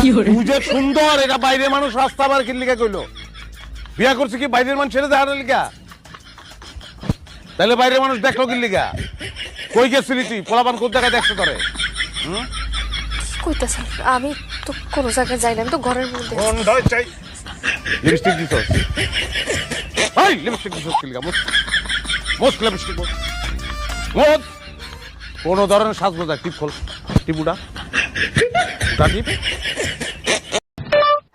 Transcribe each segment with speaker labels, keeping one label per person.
Speaker 1: তুই যে সুন্দর এটা বাইরের মানুষ রাস্তা লিখা কইলো? বিয়া করছে কি বাইরের মানুষ ছেড়ে দেখানোর লিখা তাহলে বাইরের মানুষ দেখল কি? লিখা কই গেছিলি তুই? পোলাপান কোন জায়গায় দেখছ তোরে?
Speaker 2: কইতাছেন আমি তো কোনো জায়গায় যাই না আমি তো ঘরের মধ্যে।
Speaker 1: লিপস্টিক দিছস এই লিপস্টিক লিখা মোস্ট লিপস্টিক মোস্ট কোন ধরনের সাজগো দেখ টিপ খোল টিপুটা টিপ।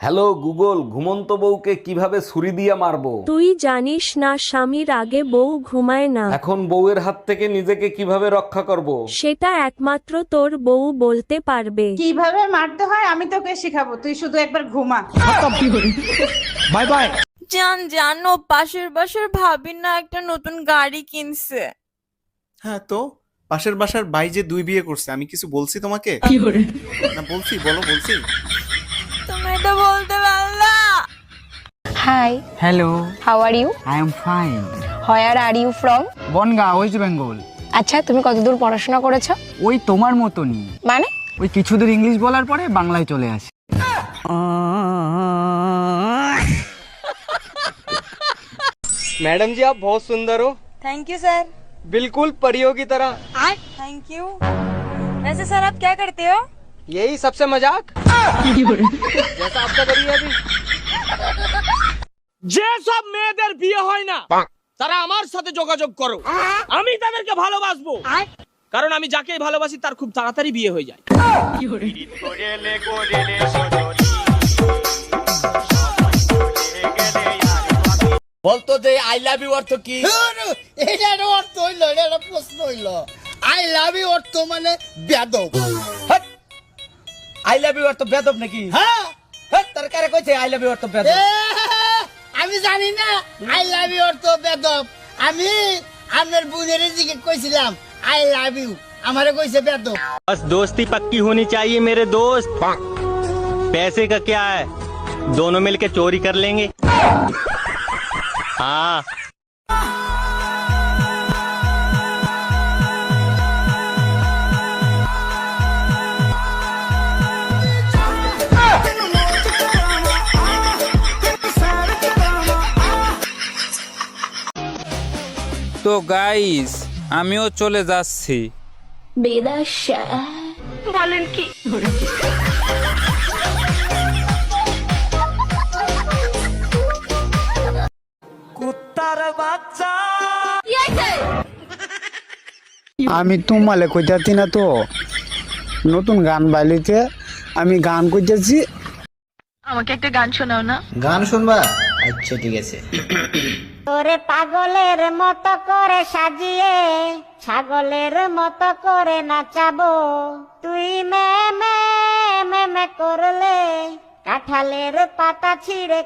Speaker 3: হ্যালো গুগল ঘুমন্ত বউকে কীভাবে ছুরি দিয়ে মারবো?
Speaker 4: তুই জানিস না স্বামীর আগে বউ ঘুমায় না।
Speaker 3: এখন বউয়ের হাত থেকে নিজেকে কীভাবে রক্ষা করব।
Speaker 4: সেটা একমাত্র তোর বউ বলতে পারবে।
Speaker 5: কীভাবে মারতে হয় আমি তোকে শিখাবো তুই শুধু একবার ঘুমা। Bye bye.
Speaker 6: জান জানো পাশের বাসার ভাবি না একটা নতুন গাড়ি কিনছে।
Speaker 7: হ্যাঁ তো? পাশের বাসার ভাই যে দুই বিয়ে করছে আমি কিছু বলছি তোমাকে? কি না বলছি বলো বলছি।
Speaker 6: তুমি এটা বলতে পারলা
Speaker 8: Hi,
Speaker 9: Hello,
Speaker 8: how are you?
Speaker 9: I am fine.
Speaker 8: Where are you from?
Speaker 9: Bongaon west Bengal
Speaker 8: আচ্ছা তুমি কতদূর পড়াশোনা করেছো
Speaker 9: ওই তোমার মতনই
Speaker 8: মানে
Speaker 9: ওই কিছুদূর ইংলিশ বলার পরে বাংলায় চলে আসে
Speaker 10: मैडम जी आप बहुत सुंदर हो
Speaker 6: थैंक यू सर
Speaker 10: बिल्कुल परियों की तरह
Speaker 6: थैंक यू वैसे सर आप क्या करते हो
Speaker 10: यही सबसे मजाक
Speaker 11: মেয়েদের বিয়ে হয় না তারা আমার সাথে যোগাযোগ করো। আমি তাদেরকে ভালোবাসবো। কারণ আমি যাকে ভালোবাসি তার খুব তাড়াতাড়ি বিয়ে হয়ে যায়। বলতো যে আই লাভ ইউ অর্থ কি?
Speaker 10: এটার অর্থ হইল এটা প্রশ্ন হইল আই লাভ ইউ অর্থ মানে বেদব হ্যাঁ।
Speaker 11: আই লাভ ইউ অর্থ বেদব নাকি
Speaker 10: হ্যাঁ
Speaker 11: হ্যাঁ, তার কারে কইছে আই লাভ ইউ অর্থ বেদব
Speaker 10: আমি জানি না আই লাভ ইউ অর্থ বেদব আমি আমার বোনের দিকে কইছিলাম আই লাভ ইউ আমারে কইছে বেদব
Speaker 11: बस दोस्ती पक्की होनी चाहिए मेरे दोस्त पैसे का क्या है दोनों मिलके चोरी कर लेंगे हाँ
Speaker 12: তো গাইস আমিও চলে যাচ্ছি।
Speaker 9: আমি তোমালে কইতাছি না তো। নতুন গান বাইলিতে আমি গান কইতেছি।
Speaker 10: গান শুনবা? আচ্ছা ঠিক আছে।
Speaker 5: তোরে পাগলের মতো করে সাজিয়ে, ছাগলের মতো করে নাচাবো। তুই মে মে মে করলে, কাঁঠালের পাতা ছিঁড়ে